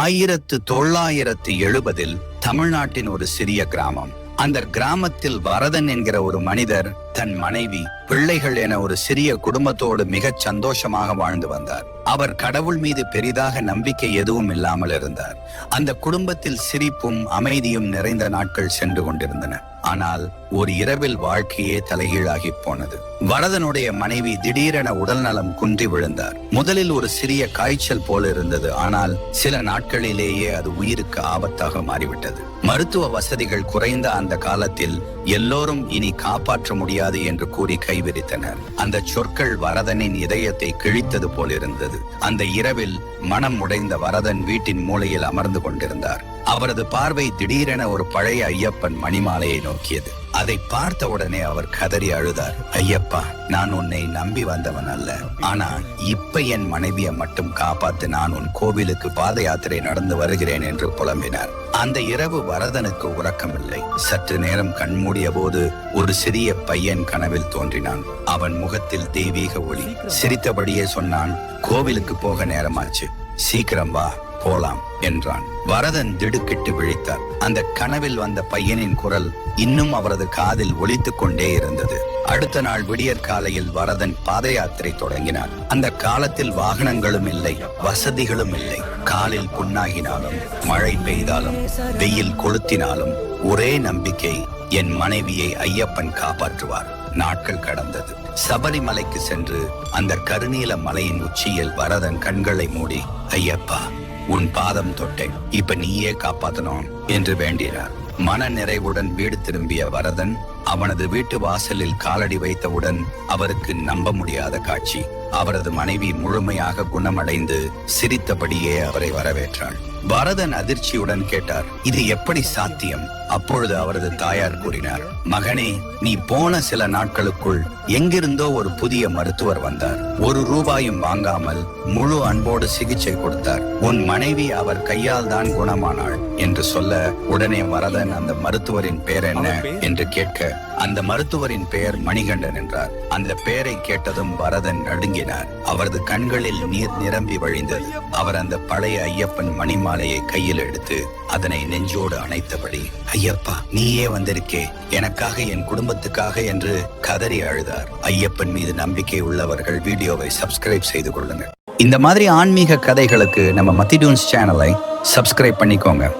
ஆயிரத்து தொள்ளாயிரத்து எழுபதில் தமிழ்நாட்டின் ஒரு சிறிய கிராமம். அந்த கிராமத்தில் வரதன் என்கிற ஒரு மனிதர் தன் மனைவி பிள்ளைகள் என ஒரு சிறிய குடும்பத்தோடு மிகச் சந்தோஷமாக வாழ்ந்து வந்தார். அவர் கடவுள் மீது பெரிதாக நம்பிக்கை எதுவும் இல்லாமல் இருந்தார். அந்த குடும்பத்தில் சிரிப்பும் அமைதியும் நிறைந்த நாட்கள் சென்று கொண்டிருந்தன. ஆனால் ஒரு இரவில் வாழ்க்கையே தலைகீழாகி போனது. வரதனுடைய மனைவி திடீரென உடல் நலம் குன்றி விழுந்தார். முதலில் ஒரு சிறிய காய்ச்சல் போல இருந்தது. ஆனால் சில நாட்களிலேயே அது உயிருக்கு ஆபத்தாக மாறிவிட்டது. மருத்துவ வசதிகள் குறைந்த அந்த காலத்தில் எல்லோரும் இனி காப்பாற்ற முடியாது என்று கூறி கைவிரித்தனர். அந்த சொற்கள் வரதனின் இதயத்தை கிழித்தது போல் இருந்தது. அந்த இரவில் மனம் உடைந்த வரதன் வீட்டின் மூலையில் அமர்ந்து கொண்டிருந்தார். அவரது பார்வை திடீரென ஒரு பழைய ஐயப்பன் மணிமாலையை நோக்கியது. அதை பார்த்த உடனே அவர் கதறி அழுதார். ஐயப்பா நான் உன்னை நம்பி வந்தவன் அல்ல. ஆனா இப்ப என் மனைவியை மட்டும் காப்பாத்து நான் உன் கோவிலுக்கு பாத யாத்திரை நடந்து வருகிறேன் என்று புலம்பினார். அந்த இரவு வரதனுக்கு உறக்கமில்லை. சற்று நேரம் கண்மூடிய போது ஒரு சிறிய பையன் கனவில் தோன்றினான். அவன் முகத்தில் தெய்வீக ஒளி. சிரித்தபடியே சொன்னான் கோவிலுக்கு போக நேரமாச்சு. சீக்கிரம் வா. போலாம் என்றான். வரதன் திடுக்கிட்டு விழித்தார். அந்த கனவில் வந்த பையனின் குரல் இன்னும் அவரது காதில் ஒலித்துக் கொண்டே இருந்தது. அடுத்த நாள் விடியற் காலையில் வரதன் பாத யாத்திரை தொடங்கினார் அந்த காலத்தில் வாகனங்களும் இல்லை வசதிகளும் இல்லை. காலில் புண்ணாகினாலும் மழை பெய்தாலும் வெயில் கொளுத்தினாலும் ஒரே நம்பிக்கை என் மனைவியை ஐயப்பன் காப்பாற்றுவார். நாட்கள் கடந்தது. சபரிமலைக்கு சென்று அந்த கருநீல மலையின் உச்சியில் வரதன் கண்களை மூடி ஐயப்பா உன் பாதம் தொட்டேன். இப்ப நீயே காப்பாத்தணும் என்று வேண்டினார். மன நிறைவுடன் வீடு திரும்பிய வரதன் அவனது வீட்டு வாசலில் காலடி வைத்தவுடன் அவருக்கு நம்ப முடியாத காட்சி. அவரது மனைவி முழுமையாக குணமடைந்து சிரித்தபடியே அவரை வரவேற்றாள். பரதன் அதிர்ச்சியுடன் கேட்டார் இது எப்படி சாத்தியம்? அப்பொழுது அவரது தாயார் கூறினார் மகனே நீ போன சில நாட்களுக்குள் எங்கிருந்தோ ஒரு புதிய மருத்துவர் வந்தார். ஒரு ரூபாயும் வாங்காமல் முழு அன்போடு சிகிச்சை கொடுத்தார். உன் மனைவி அவர் கையால் தான் குணமானாள் என்று சொல்ல உடனே வரதன் அந்த மருத்துவரின் பெயர் என்ன என்று கேட்க அந்த மருத்துவரின் பெயர் மணிகண்டன் என்றார். அந்த பெயரை கேட்டதும் வரதன் நடுங்கினார். அவரது கண்களில் நீர் நிரம்பி வழிந்தது. அவர் அந்த பழைய ஐயப்பன் மணிமாலையை கையில் எடுத்து அதனை நெஞ்சோடு அணைத்தபடி ஐயப்பா நீயே வந்திருக்கே. எனக்காக என் குடும்பத்துக்காக என்று கதறி அழுதார். ஐயப்பன் மீது நம்பிக்கை உள்ளவர்கள் வீடியோவை சப்ஸ்கிரைப் செய்து கொள்ளுங்கள். இந்த மாதிரி ஆன்மீக கதைகளுக்கு நம்ம மத்திடூன்ஸ் சேனலை சப்ஸ்கிரைப் பண்ணிக்கோங்க.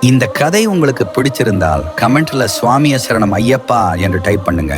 இந்த கதை உங்களுக்கு பிடிச்சிருந்தால் கமெண்ட்ல சுவாமிய சரணம் ஐயப்பா என்று டைப் பண்ணுங்க.